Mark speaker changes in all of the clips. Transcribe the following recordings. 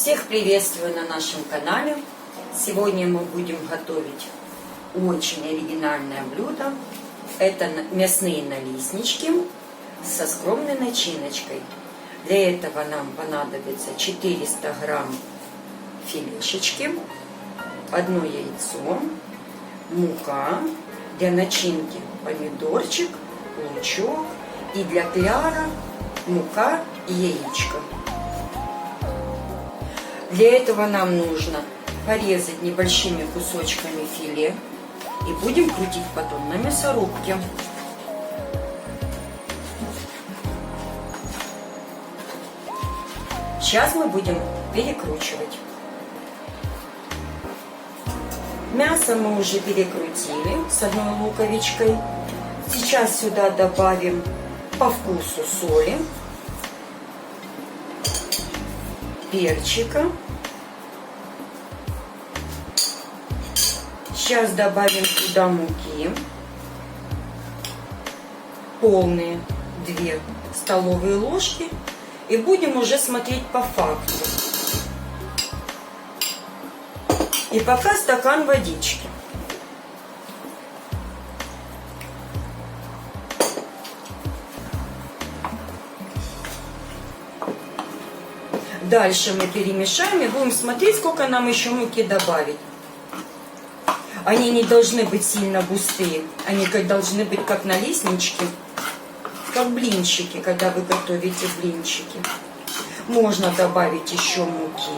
Speaker 1: Всех приветствую на нашем канале. Сегодня мы будем готовить очень оригинальное блюдо. Это мясные налиснички со скромной начиночкой. Для этого нам понадобится 400 грамм филешечки, одно яйцо, мука, для начинки помидорчик, лучок и для кляра мука и яичко. Для этого нам нужно порезать небольшими кусочками филе и будем крутить потом на мясорубке. Сейчас мы будем перекручивать. Мясо мы уже перекрутили с одной луковичкой. Сейчас сюда добавим по вкусу соли, перчика. Сейчас добавим туда муки. Полные 2 столовые ложки. И будем уже смотреть по факту. И пока стакан водички. Дальше мы перемешаем и будем смотреть, сколько нам еще муки добавить. Они не должны быть сильно густые. Они должны быть как налиснички, как блинчики, когда вы готовите блинчики. Можно добавить еще муки.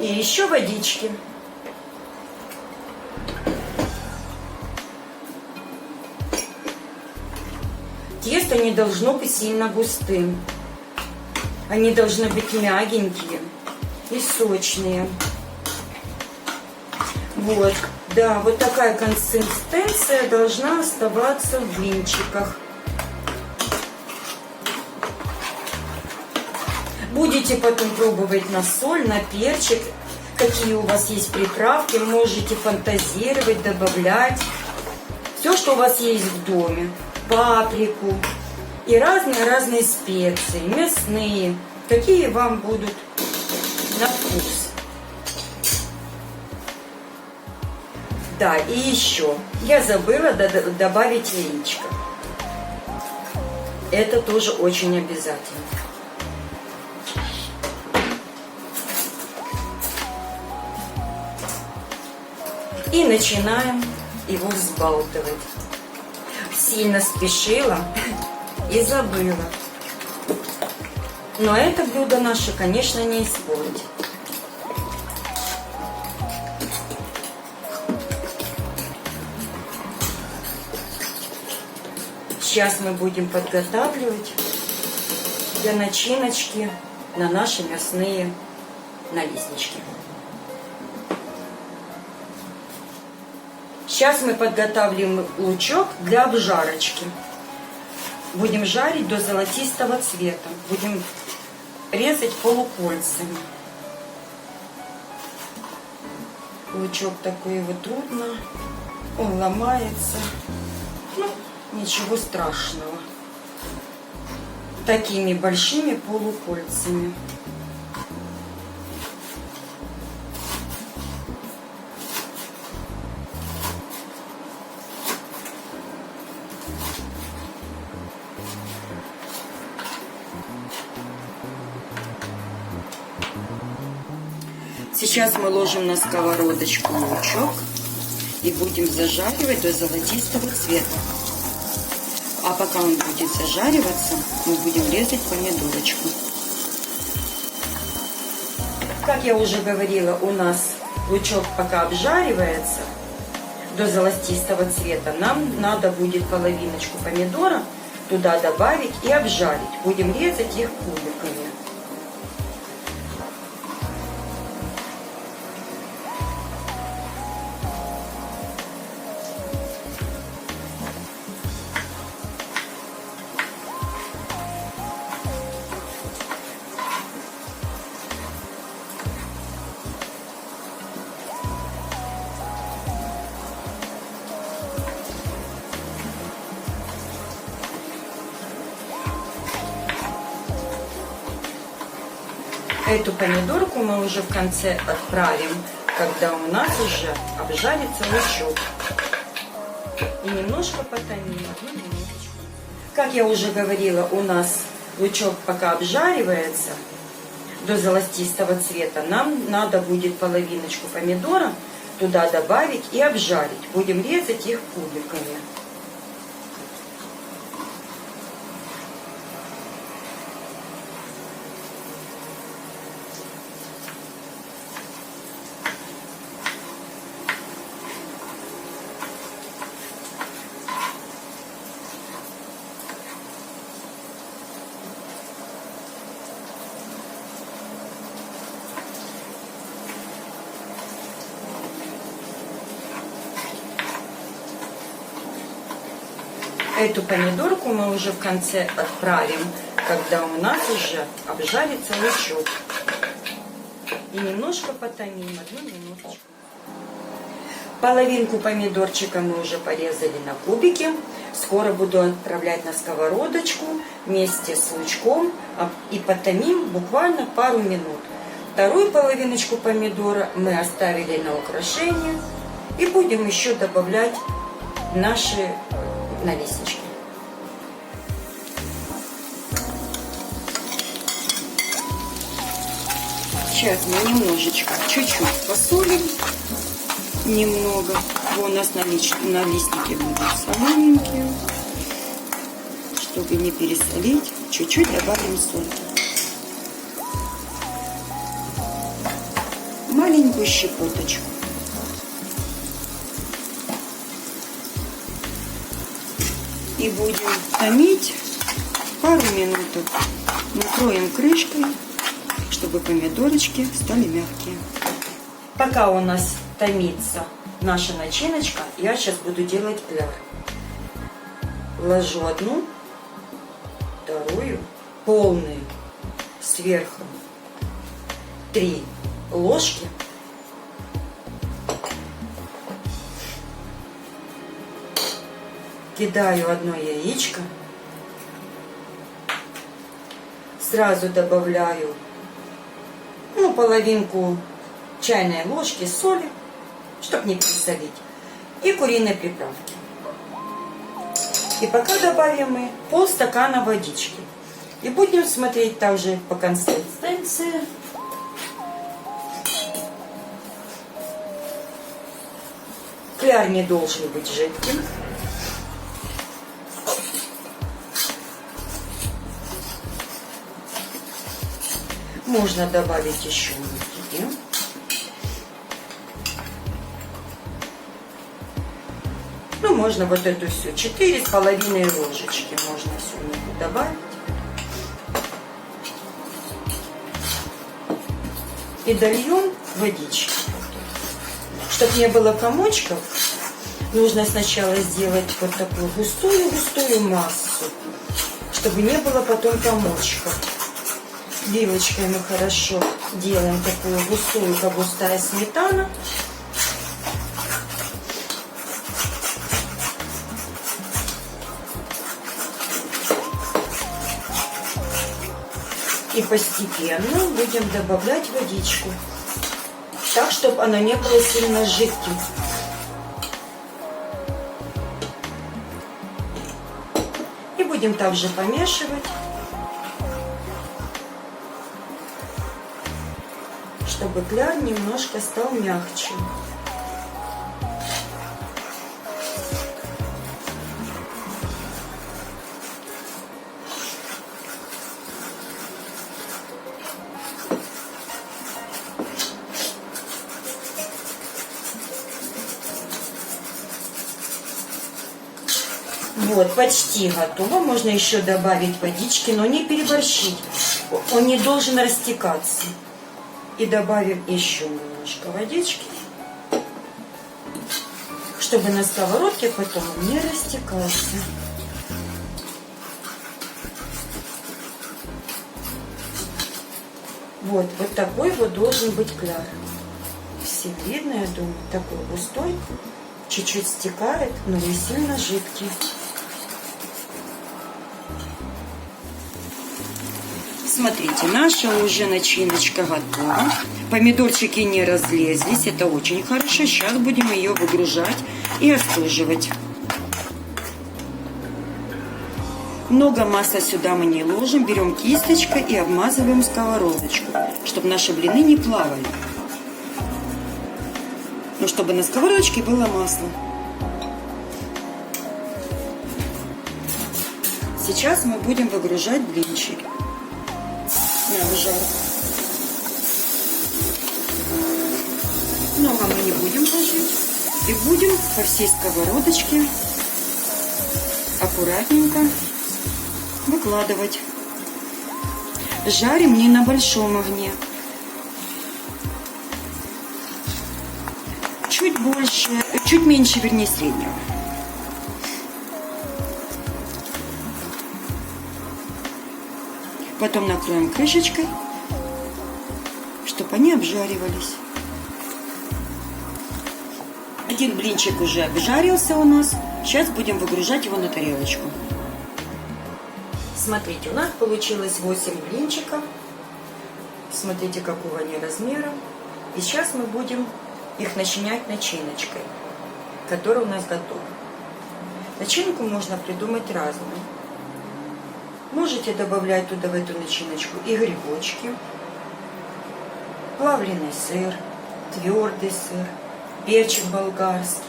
Speaker 1: И еще водички. Тесто не должно быть сильно густым. Они должны быть мягенькие и сочные. Вот, да, вот такая консистенция должна оставаться в блинчиках. Будете потом пробовать на соль, на перчик, какие у вас есть приправки, можете фантазировать, добавлять. Все, что у вас есть в доме. Паприку и разные-разные специи, мясные, какие вам будут на вкус. Да, и еще, я забыла до- добавить яичко. Это тоже очень обязательно. И начинаем его взбалтывать. Сильно спешила и забыла. Но это блюдо наше, конечно, не испортить. Сейчас мы будем подготавливать для начиночки на наши мясные налиснички. Сейчас мы подготавливаем лучок для обжарочки. Будем жарить до золотистого цвета. Будем резать полукольцами. Лучок такой его трудно. Он ломается. Ну, ничего страшного. Такими большими полукольцами. Сейчас мы ложим на сковородочку лучок и будем зажаривать до золотистого цвета. А пока он будет зажариваться, мы будем резать помидорочку. Как я уже говорила, у нас лучок пока обжаривается до золотистого цвета. Нам надо будет половиночку помидора туда добавить и обжарить. Будем резать их кубиками. Эту помидорку мы уже в конце отправим, когда у нас уже обжарится лучок. И немножко минуточку. Как я уже говорила, у нас лучок пока обжаривается до золотистого цвета. Нам надо будет половиночку помидора туда добавить и обжарить. Будем резать их кубиками. Эту помидорку мы уже в конце отправим, когда у нас уже обжарится лучок. И немножко потомим, одну минуточку. Половинку помидорчика мы уже порезали на кубики. Скоро буду отправлять на сковородочку вместе с лучком а, и потомим буквально пару минут. Вторую половиночку помидора мы оставили на украшение и будем еще добавлять наши на листочке. Сейчас мы немножечко, чуть-чуть посолим. Немного. У нас на, лич, на листике будут солененькие. Чтобы не пересолить, чуть-чуть добавим соль. Маленькую щепоточку. И будем томить пару минуток. Накроем крышкой, чтобы помидорочки стали мягкие. Пока у нас томится наша начиночка, я сейчас буду делать кляр. Ложу одну, вторую, полную, сверху три ложки кидаю одно яичко, сразу добавляю ну, половинку чайной ложки соли, чтобы не присолить, и куриной приправки. И пока добавим мы полстакана водички. И будем смотреть также по консистенции. Кляр не должен быть жидким. Можно добавить еще муки. Ну, можно вот эту всю, четыре с половиной ложечки можно муку добавить. И дольем водички. Чтобы не было комочков, нужно сначала сделать вот такую густую-густую массу, чтобы не было потом комочков вилочкой мы хорошо делаем такую густую, как густая сметана. И постепенно будем добавлять водичку, так, чтобы она не была сильно жидким. И будем также помешивать. Кляр немножко стал мягче. Вот, почти готово. Можно еще добавить водички, но не переборщить. Он не должен растекаться. И добавим еще немножко водички, чтобы на сковородке потом не растекался. Вот, вот такой вот должен быть кляр. Все видно, я думаю, такой густой, чуть-чуть стекает, но не сильно жидкий. Смотрите, наша уже начиночка готова. Помидорчики не разлезлись, это очень хорошо. Сейчас будем ее выгружать и остуживать. Много масла сюда мы не ложим. Берем кисточкой и обмазываем сковородочку, чтобы наши блины не плавали. Но чтобы на сковородочке было масло. Сейчас мы будем выгружать блинчики на обжарку. Много мы не будем ложить. И будем по всей сковородочке аккуратненько выкладывать. Жарим не на большом огне. Чуть больше, чуть меньше, вернее, среднего. Потом накроем крышечкой, чтобы они обжаривались. Один блинчик уже обжарился у нас. Сейчас будем выгружать его на тарелочку. Смотрите, у нас получилось 8 блинчиков. Смотрите, какого они размера. И сейчас мы будем их начинять начиночкой, которая у нас готова. Начинку можно придумать разную. Можете добавлять туда в эту начиночку и грибочки, плавленый сыр, твердый сыр, перчик болгарский.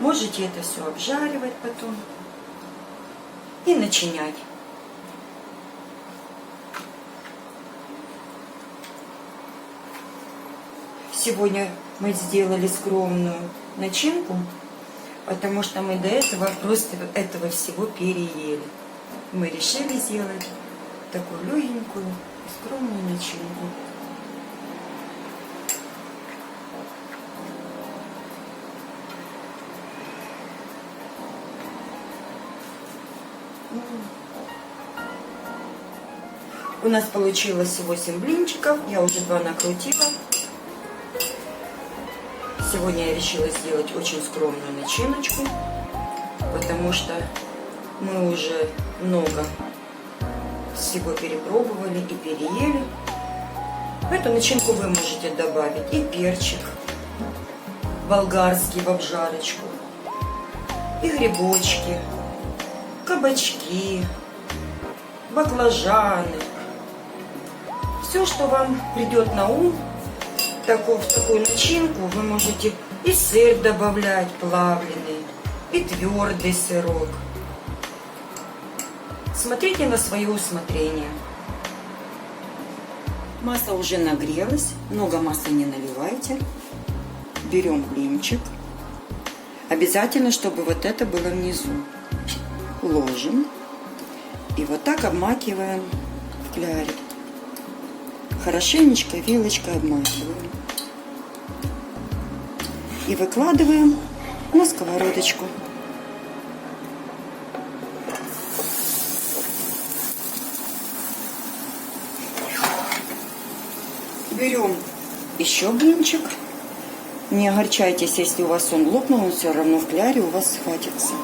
Speaker 1: Можете это все обжаривать потом и начинять. Сегодня мы сделали скромную начинку, потому что мы до этого просто этого всего переели. Мы решили сделать такую легенькую, скромную начинку. У нас получилось 8 блинчиков. Я уже два накрутила. Сегодня я решила сделать очень скромную начиночку, потому что мы уже много всего перепробовали и переели. В эту начинку вы можете добавить и перчик болгарский в обжарочку, и грибочки, кабачки, баклажаны, все, что вам придет на ум, такую, в такую начинку вы можете и сыр добавлять плавленый, и твердый сырок. Смотрите на свое усмотрение. Масса уже нагрелась, много масла не наливайте. Берем блинчик. Обязательно, чтобы вот это было внизу. Ложим. И вот так обмакиваем в кляре хорошенечко вилочкой обмакиваем. И выкладываем на сковородочку. Берем еще блинчик. Не огорчайтесь, если у вас он лопнул, он все равно в кляре у вас схватится.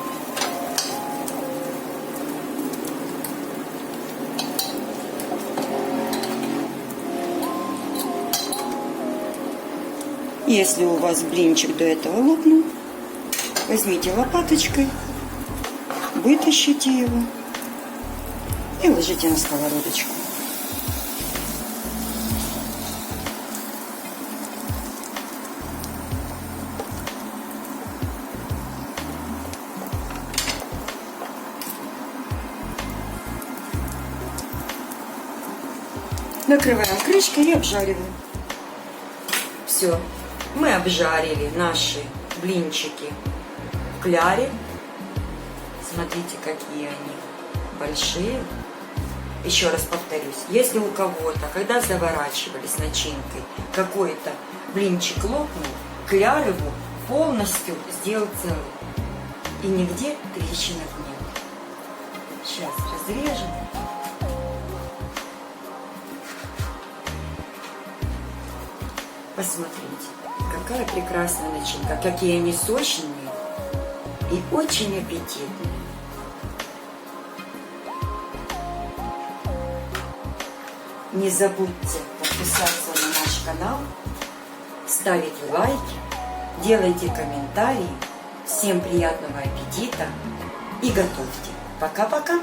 Speaker 1: Если у вас блинчик до этого лопнул, возьмите лопаточкой, вытащите его и ложите на сковородочку. Накрываем крышкой и обжариваем. Все, мы обжарили наши блинчики в кляре. Смотрите, какие они большие. Еще раз повторюсь, если у кого-то, когда заворачивали с начинкой, какой-то блинчик лопнул, кляр его полностью сделал целый. И нигде трещинок нет. Сейчас разрежем. Посмотрите. Какая прекрасная начинка, какие они сочные и очень аппетитные. Не забудьте подписаться на наш канал, ставить лайки, делайте комментарии. Всем приятного аппетита и готовьте. Пока-пока!